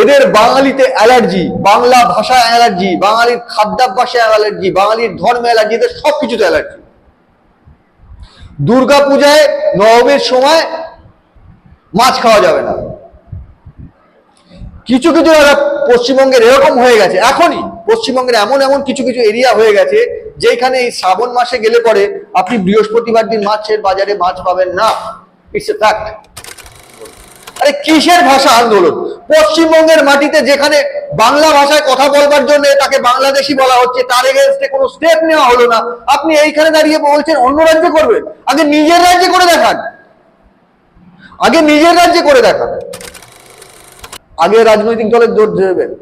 এদের বাঙালিতে অ্যালার্জি, বাংলা ভাষা অ্যালার্জি, বাঙালির খাদ্যাভ্যাসে অ্যালার্জি, বাঙালির ধর্মে অ্যালার্জি, এদের সব কিছুতে অ্যালার্জি। দুর্গা পূজায় নবমীর সময় মাছ খাওয়া যাবে না। কিছু কিছু জায়গা পশ্চিমবঙ্গের এরকম হয়ে গেছে, এখনই পশ্চিমবঙ্গের এমন এমন কিছু কিছু এরিয়া হয়ে গেছে, যেখানে এই শ্রাবণ মাসে গেলে পরে আপনি বৃহস্পতিবার দিন মাছের বাজারে মাছ পাবেন না। ইটস এ ফ্যাক্ট আরে কিসের ভাষা আন্দোলন? পশ্চিমবঙ্গের মাটিতে যেখানে বাংলা ভাষায় কথা বলবার জন্য তাকে বাংলাদেশি বলা হচ্ছে, তার এগেনস্টে কোনো স্টেপ নেওয়া হলো না। আপনি এইখানে দাঁড়িয়ে বলছেন, অন্য রাজ্যে করবেন। আগে নিজের রাজ্যে করে দেখান। আগে নিজের রাজ্যে করে দেখান। আগে রাজনৈতিক দলের দোষ দেবেন।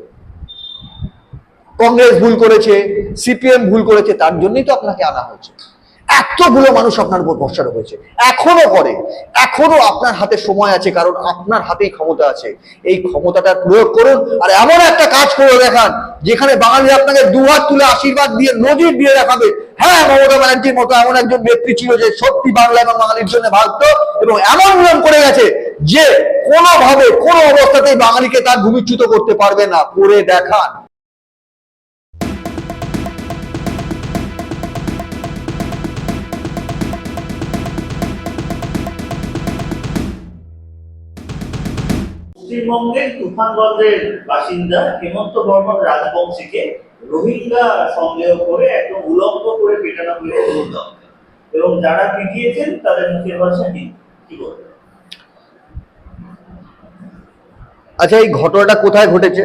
কংগ্রেস ভুল করেছে, সিপিএম ভুল করেছে, তার জন্যই তো আপনাকে আনা হয়েছে। এতগুলো মানুষ আপনার উপর ভরসা রয়েছে। এখনও করে। এখনও আপনার হাতে সময় আছে, কারণ আপনার হাতেই ক্ষমতা আছে। এই ক্ষমতাটা প্রয়োগ করুন আর এমন একটা কাজ করে দেখান, যেখানে বাঙালি আপনাকে দুহাত তুলে আশীর্বাদ দিয়ে নজির দিয়ে দেখাবে হ্যাঁ মমতা ব্যানার্জির মতো এমন একজন ব্যক্তি ছিল যে সত্যি বাংলা এবং বাঙালির জন্য ভাবতো এবং এমন নিয়ম করে গেছে যে কোনোভাবে, কোনো অবস্থাতেই বাঙালিকে তার ভূমিচ্যুত করতে পারবে না। করে দেখান। পশ্চিমবঙ্গের তুফানগঞ্জের বাসিন্দা হেমন্ত বর্মন রাজবংশীকে রোহিঙ্গা সন্দেহ করে একদম উলঙ্গ করে পেটানো হয়েছে এবং যারা পিটিয়েছেন, তাদের মুখের ভাষা কি বলবেন? আচ্ছা এই ঘটনাটা কোথায় ঘটেছে?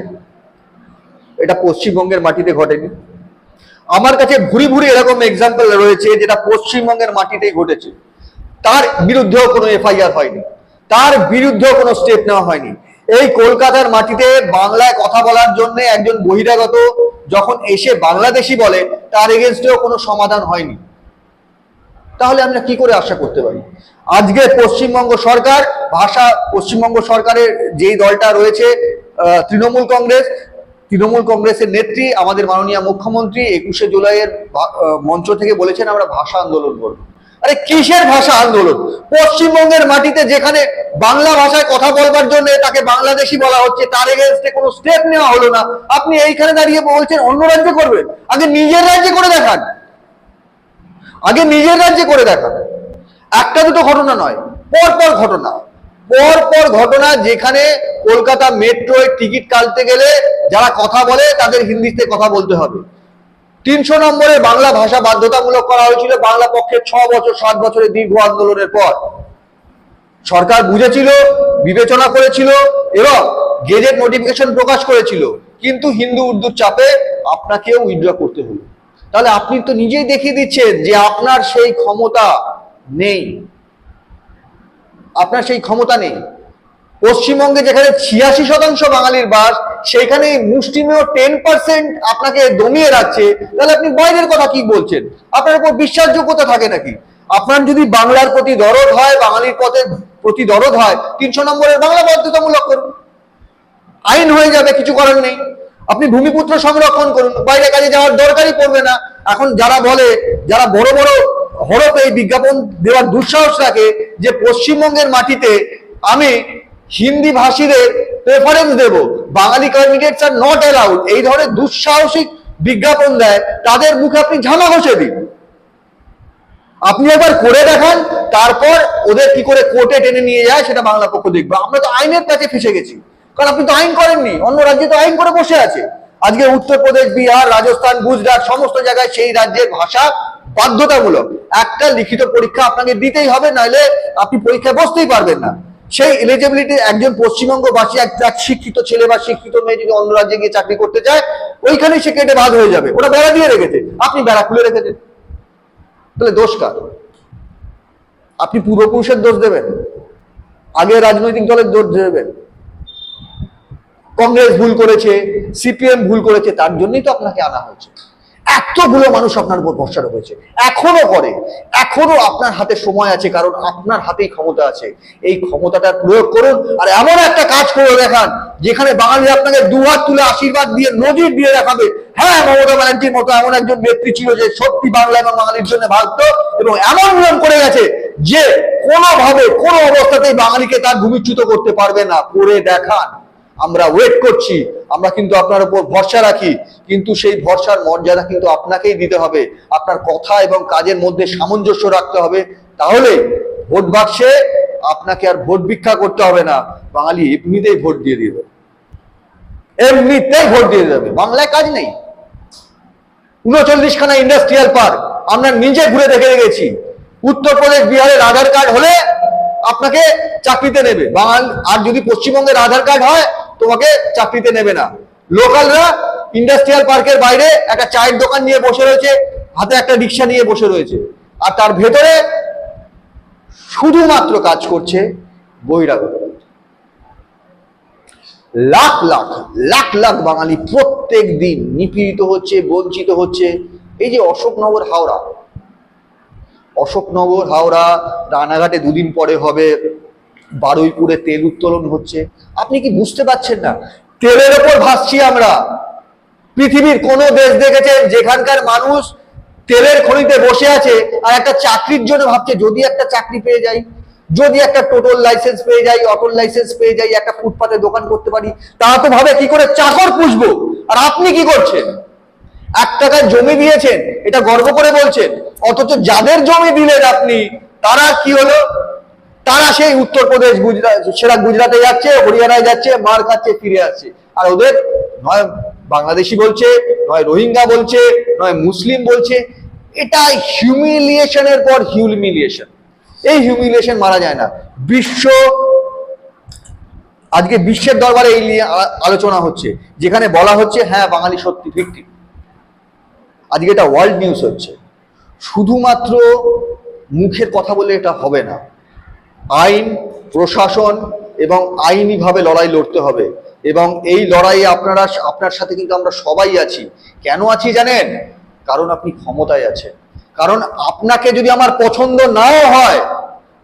এটা পশ্চিমবঙ্গের মাটিতে ঘটেনি। আমার কাছে ভুরি ভুরি এরকম এক্সাম্পল রয়েছে যেটা পশ্চিমবঙ্গের মাটিতেই ঘটেছে। তার বিরুদ্ধেও কোনো এফআইআর হয়নি। তার বিরুদ্ধেও কোনো স্টেপ নেওয়া হয়নি। এই কলকাতার মাটিতে বাংলায় কথা বলার জন্য একজন বহিরাগত যখন এসে বাংলাদেশি বলে, তার এগেনস্টেও কোনো সমাধান হয়নি। তাহলে আমরা কি করে আশা করতে পারি? আজকে পশ্চিমবঙ্গ সরকার, ভাষা পশ্চিমবঙ্গ সরকারের যেই দলটা রয়েছে তৃণমূল কংগ্রেস, তৃণমূল কংগ্রেসের নেত্রী, আমাদের মাননীয় মুখ্যমন্ত্রী, একুশে জুলাইয়ের মঞ্চ থেকে বলেছেন, আমরা ভাষা আন্দোলন করব। আরে কিসের ভাষা আন্দোলন? পশ্চিমবঙ্গের মাটিতে যেখানে বাংলা ভাষায় কথা বলবার জন্য তাকে বাংলাদেশি বলা হচ্ছে, তার এগেনস্টে কোনো স্টেপ নেওয়া হলো না। আপনি এইখানে দাঁড়িয়ে বলছেন, অন্য রাজ্যে করবেন। আগে নিজের রাজ্যে করে দেখান। আগে নিজের রাজ্যে করে দেখান। একটা দুটো ঘটনা নয় পর পর ঘটনা। পর পর ঘটনা যেখানে কলকাতা মেট্রোয় টিকিট কাটতে গেলে যারা কথা বলে তাদের হিন্দিতে কথা বলতে হবে। তিনশো নম্বরে বাংলা ভাষা বাধ্যতামূলক করা হয়েছিল বাংলা পক্ষে ছ বছর, সাত বছরের দীর্ঘ আন্দোলনের পর। সরকার বুঝেছিল, বিবেচনা করেছিল এবং গেজেট নোটিফিকেশন প্রকাশ করেছিল। কিন্তু হিন্দু উর্দুর চাপে আপনাকেও উইথড্র করতে হলো। তাহলে আপনি তো নিজেই দেখিয়ে দিচ্ছেন যে আপনার সেই ক্ষমতা নেই। আপনার সেই ক্ষমতা নেই। পশ্চিমবঙ্গে যেখানে ছিয়াশি শতাংশ বাঙালির বাস সেখানে মুষ্টিমেয় টেন পার্সেন্ট আপনাকে দমিয়ে রাখছে, তাহলে আপনি বাইরের কথা কি বলছেন? আপনার উপর বিশ্বাসযোগ্যতা থাকে নাকি? আপনার যদি বাংলার প্রতি দরদ হয়, বাঙালির পথে প্রতি দরদ হয়, তিনশো নম্বরের বাংলা বাধ্যতামূলক করুন। আইন হয়ে যাবে, কিছু করার নেই। আপনি ভূমিপুত্র সংরক্ষণ করুন, বাইরে কাজে যাওয়ার দরকারই পড়বে না। এখন যারা বলে, যারা বড় বড় হরপে এই বিজ্ঞাপন দেওয়ার দুঃসাহস রাখে যে পশ্চিমবঙ্গের মাটিতে আমি হিন্দি ভাষীদের preference Dev. Bangali candidates are not allowed এই ধরনের দুঃসাহসিক বিজ্ঞাপন দেয়, তাদের মুখে আপনি ঝামা ঘষে দিন। আপনি একবার করে দেখান, তারপর ওদের কি করে কোর্টে টেনে নিয়ে যায়, সেটা বাংলা পক্ষ দেখবে। আমরা তো আইনের কাছে ফেসে গেছি। কারণ আপনি তো আইন করেননি, অন্য রাজ্যে তো আইন করে বসে আছে। আজকে উত্তরপ্রদেশ, বিহার, রাজস্থান, গুজরাট, সমস্ত জায়গায় সেই রাজ্যের ভাষা বাধ্যতামূলক। একটা লিখিত পরীক্ষা আপনাকে দিতেই হবে, নাহলে আপনি পরীক্ষায় বসতেই পারবেন না। সেই এলিজিবিলিটি একজন পশ্চিমবঙ্গবাসী, এক শিক্ষিত ছেলে বা শিক্ষিত মেয়ে যদি অন্য রাজ্যে গিয়ে চাকরি করতে চায়, ওইখানেই সে কেটে বাদ হয়ে যাবে। ওটা বেড়া দিয়ে রেখেছে। আপনি বেড়া খুলে রেখেছেন। তাহলে দোষ কার? আপনি পূর্বপুরুষের দোষ দেবেন। আগে রাজনৈতিক দলের দোষ দেবেন। কংগ্রেস ভুল করেছে, সিপিএম ভুল করেছে, তার জন্যই তো আপনাকে আনা হয়েছে। এতগুলো মানুষ আপনার উপর ভরসা রয়েছে এখনও করে। এখনও আপনার হাতে সময় আছে, কারণ আপনার হাতেই ক্ষমতা আছে। এই ক্ষমতাটা প্রয়োগ করুন আর এমন একটা কাজ করে দেখান, যেখানে বাঙালি আপনাকে দুহাত তুলে আশীর্বাদ দিয়ে, নজির দিয়ে দেখাবে। হ্যাঁ মমতা ব্যানার্জির মতো এমন একজন নেত্রী ছিল যে সত্যি বাংলা এবং বাঙালির জন্য ভাবতো এবং এমন নিয়ম করে গেছে যে কোনোভাবে কোনো অবস্থাতেই বাঙালিকে তার ভূমিচ্যুত করতে পারবে না। করে দেখান। আমরা ওয়েট করছি, আমরা কিন্তু আপনার উপর ভরসা রাখি, কিন্তু সেই ভরসার মর্যাদা কিন্তু আপনাকেই দিতে হবে। আপনার কথা এবং কাজের মধ্যে সামঞ্জস্য রাখতে হবে। তাহলে ভোট বাক্সে আপনাকে আর ভোট ভিক্ষা করতে হবে না। বাঙালি এমনিতেই ভোট দিয়ে দিবে। এমনিতেই ভোট দিয়ে দেবে। বাংলায় কাজ নেই। উনচল্লিশ খানা ইন্ডাস্ট্রিয়াল পার্ক আমরা নিজে ঘুরে দেখে রেখেছি উত্তরপ্রদেশ বিহারের আধার কার্ড হলে আপনাকে চাকরিতে নেবে। বাঙাল আর যদি পশ্চিমবঙ্গের আধার কার্ড হয় তোমাকে চাকরিতে নেবে না। লোকালরা ইন্ডাস্ট্রিয়াল পার্কের বাইরে একটা চায়ের দোকান নিয়ে বসে রয়েছে, হাতে একটা রিক্সা নিয়ে বসে রয়েছে। আর তার ভেতরে শুধুমাত্র কাজ করছে বহিরাগত লাখ লাখ লাখ লাখ বাঙালি প্রত্যেক দিন নিপীড়িত হচ্ছে, বঞ্চিত হচ্ছে। এই যে অশোকনগর হাওড়া অশোকনগর হাওড়া রানাঘাটে দুদিন পরে হবে বারুইপুরে তেল উত্তোলন হচ্ছে। আপনি কি বুঝতে পারছেন না? তেলের ওপর ভাসছি আমরা। পৃথিবীর কোন দেশ দেখেছেন যেখানকার মানুষ তেলের খনিতে বসে আছে আর একটা চাকরির জন্য ভাবছে, যদি একটা চাকরি পেয়ে যাই, যদি একটা টোটোর লাইসেন্স পেয়ে যাই অটোর লাইসেন্স পেয়ে যাই, একটা ফুটপাতে দোকান করতে পারি, তারা তো ভাবে কি করে চাকর পুষবো। আর আপনি কি করছেন? এক টাকায় জমি দিয়েছেন, এটা গর্ব করে বলছেন, অথচ যাদের জমি দিলেন আপনি, তারা কি হলো? তারা সেই উত্তরপ্রদেশ গুজরাট সেরা গুজরাটে যাচ্ছে, হরিয়ানায় যাচ্ছে, মার খাচ্ছে, ফিরে আসছে। আর ওদের নয় বাংলাদেশি বলছে, নয় রোহিঙ্গা বলছে, নয় মুসলিম বলছে, এটা হিউমিলিয়েশনের পর হিউমিলিয়েশন এই হিউমিলিয়েশন মারা যায় না। বিশ্ব, আজকে বিশ্বের দরবারে এই নিয়ে আলোচনা হচ্ছে, যেখানে বলা হচ্ছে হ্যাঁ বাঙালি সত্যি ভিক্টিম আজকে এটা ওয়ার্ল্ড নিউজ হচ্ছে। শুধুমাত্র মুখের কথা বলে এটা হবে না। আইন, প্রশাসন এবং আইনিভাবে লড়াই লড়তে হবে। এবং এই লড়াইয়ে আপনারা, আপনার সাথে কিন্তু আমরা সবাই আছি। কেন আছি জানেন? কারণ আপনি ক্ষমতায় আছেন। কারণ আপনাকে যদি আমার পছন্দ নাও হয়,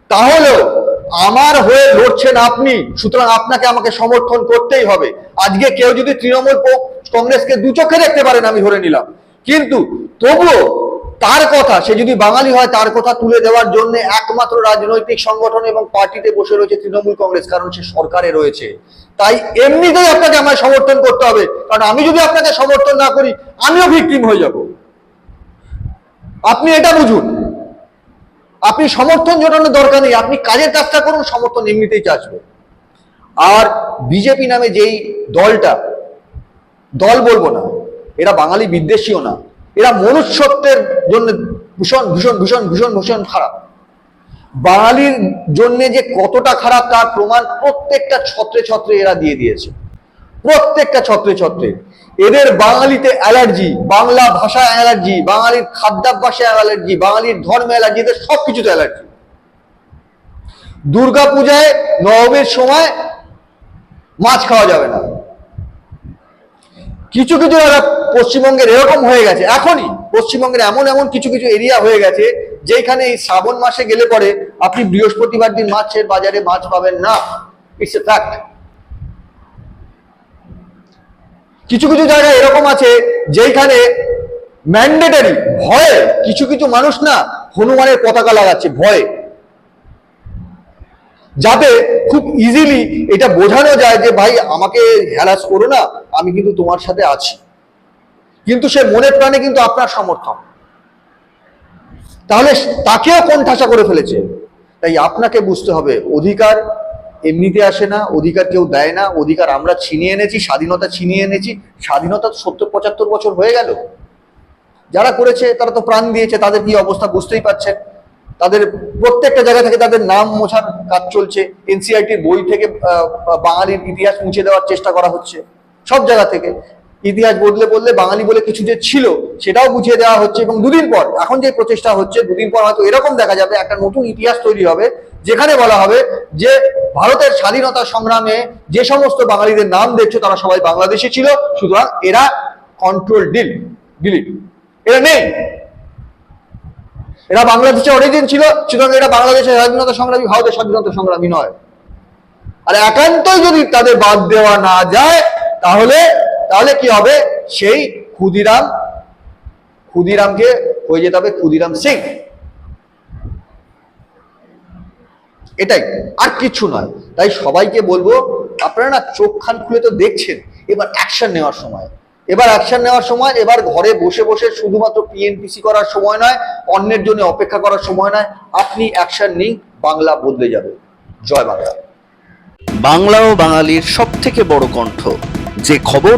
তাহলেও আমার হয়ে লড়ছেন আপনি। সুতরাং আপনাকে আমাকে সমর্থন করতেই হবে। আজকে কেউ যদি তৃণমূল কংগ্রেসকে দু চোখে দেখতে পারেন, আমি ধরে নিলাম। কিন্তু তবুও তার কথা, সে যদি বাঙালি হয়, তার কথা তুলে দেওয়ার জন্য একমাত্র রাজনৈতিক সংগঠন এবং পার্টিতে বসে রয়েছে তৃণমূল কংগ্রেস, কারণ সে সরকারে রয়েছে। তাই এমনিতেই আপনাকে আমায় সমর্থন করতে হবে, কারণ আমি যদি আপনাকে সমর্থন না করি, আমিও ভিকটিম হয়ে যাব। আপনি এটা বুঝুন। আপনি সমর্থন জোটানোর দরকার নেই, আপনি কাজের কাজটা করুন, সমর্থন এমনিতেই চাচবে আর বিজেপি নামে যেই দলটা, দল বলব না এরা বাঙালি বিদ্বেষীও না। এরা মনুষ্যত্বের জন্য ভীষণ ভীষণ ভীষণ ভীষণ ভীষণ খারাপ। বাঙালির জন্য যে কতটা খারাপ তার প্রমাণ প্রত্যেকটা ছত্রে ছত্রে এরা দিয়ে দিয়েছে। প্রত্যেকটা ছত্রে ছত্রে। এদের বাঙালিতে অ্যালার্জি, বাংলা ভাষা অ্যালার্জি, বাঙালির খাদ্যাভ্যাসে অ্যালার্জি, বাঙালির ধর্মে অ্যালার্জি, এদের সব কিছুতে অ্যালার্জি। দুর্গা পূজায় নবমীর সময় মাছ খাওয়া যাবে না। কিছু কিছু জায়গা পশ্চিমবঙ্গের এরকম হয়ে গেছে, এখনই পশ্চিমবঙ্গের এমন এমন কিছু কিছু এরিয়া হয়ে গেছে যেখানে এই শ্রাবণ মাসে গেলে পরে আপনি বৃহস্পতিবার দিন মাছের বাজারে মাছ পাবেন না। এ কিছু কিছু জায়গা এরকম আছে যেখানে ম্যান্ডেটারি ভয়ে, কিছু কিছু মানুষ না হনুমানের পতাকা লাগাচ্ছে, ভয়ে। যাতে খুব ইজিলি এটা বোঝানো যায় যে, ভাই, আমাকে হ্যারাস করো না, আমি কিন্তু তোমার সাথে আছি। কিন্তু সে মনে প্রাণে কিন্তু আপনার সমর্থন তাহলে তাকেও কোণঠাসা করে ফেলেছে? তাই আপনাকে বুঝতে হবে, অধিকার এমনিতে আসে না, অধিকার কেউ দেয় না, অধিকার আমরা ছিনিয়ে এনেছি, স্বাধীনতা ছিনিয়ে এনেছি, স্বাধীনতা সত্তর পঁচাত্তর বছর হয়ে গেল। যারা করেছে, তারা তো প্রাণ দিয়েছে, তাদের কি অবস্থা বুঝতেই পারছেন? তাদের প্রত্যেকটা জায়গা থেকে তাদের নাম মোছার কাজ চলছে, এনসিআরটির বই থেকে বাঙালির ইতিহাস মুছে দেওয়ার চেষ্টা করা হচ্ছে, সব জায়গা থেকে। ইতিহাস বদলে বললে, বাঙালি বলে কিছু যে ছিল, সেটাও বুঝিয়ে দেওয়া হচ্ছে এবং দুদিন পর, এখন যে প্রচেষ্টা হচ্ছে, দুদিন পর হয়তো এরকম দেখা যাবে, একটা নতুন ইতিহাস তৈরি হবে, যেখানে বলা হবে যে ভারতের স্বাধীনতা সংগ্রামে যে সমস্ত বাঙালিদের নাম দেখছ, তারা সবাই বাংলাদেশে ছিল, সুতরাং এরা কন্ট্রোল ডিল ডিলিট এরা নেই। এরা বাংলাদেশে অরিজিন ছিল, সুতরাং এরা বাংলাদেশের স্বাধীনতা সংগ্রামী, ভারতের স্বাধীনতা সংগ্রামী নয়। আর একান্তই যদি তাদের বাদ দেওয়া না যায়, তাহলে তাহলে কি হবে? সেই ক্ষুদিরাম, ক্ষুদিরামকে হয়ে যেতে হবে? ক্ষুদিরাম সিং। এটাই, আর কিছু নয়। তাই সবাইকে বলব, আপনারা না চোখ খান খুলে তো দেখছেন, এবার অ্যাকশন নেওয়ার সময়। এবার অ্যাকশন নেওয়ার সময়, এবার ঘরে বসে বসে শুধুমাত্র পিএনপিসি করার সময় নয়, অন্যের জন্য অপেক্ষা করার সময় নয়, আপনি অ্যাকশন নিন, বাংলা বদলে যাবে। জয় বাংলা। বাংলা ও বাঙালির সব থেকে বড় কণ্ঠ, যে খবর